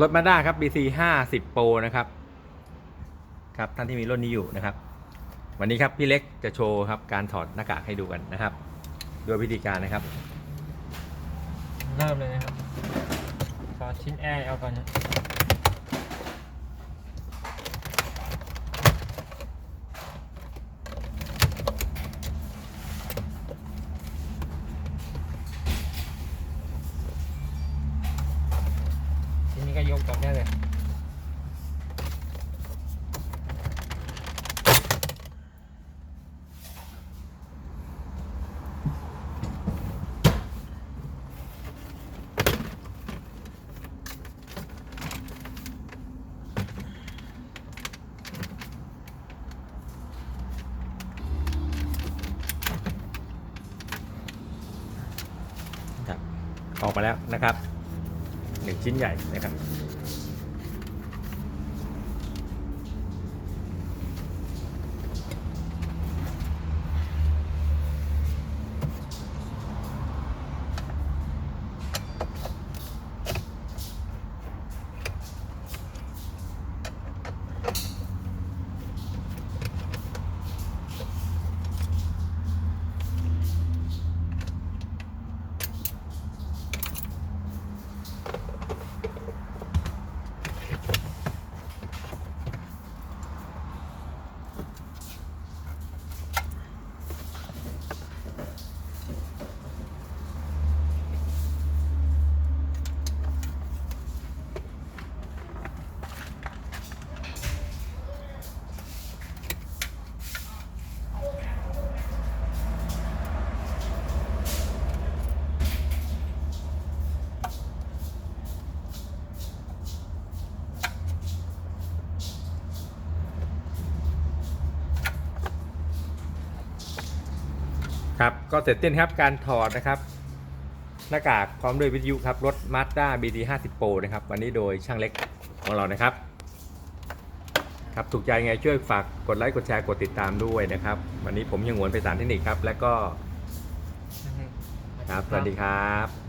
รถมาด้าครับ BC 50 Pro นะครับ ครับท่านที่มีรถนนี้อยู่นะครับ วันนี้ครับพี่เล็กจะโชว์ครับการถอดหน้ากากให้ดูกันนะครับ ด้วยวิธีการนะครับ เริ่มเลยนะครับขอชิ้นแอร์เอาก่อนนะ ยกกลับได้เลยออกมาแล้วนะครับ หนึ่งชิ้นใหญ่นะครับ ครับก็เสร็จสิ้นครับการถอดนะครับ หน้ากากพร้อมด้วยวิทยุครับรถ Mazda BD 50 Pro นะครับ วันนี้โดยช่างเล็กของเรานะครับ ครับถูกใจไงช่วยฝากกดไลค์กดแชร์กดติดตามด้วยนะครับ วันนี้ผมยังหวนไปสารเทคนิคครับ และก็ครับสวัสดีครับ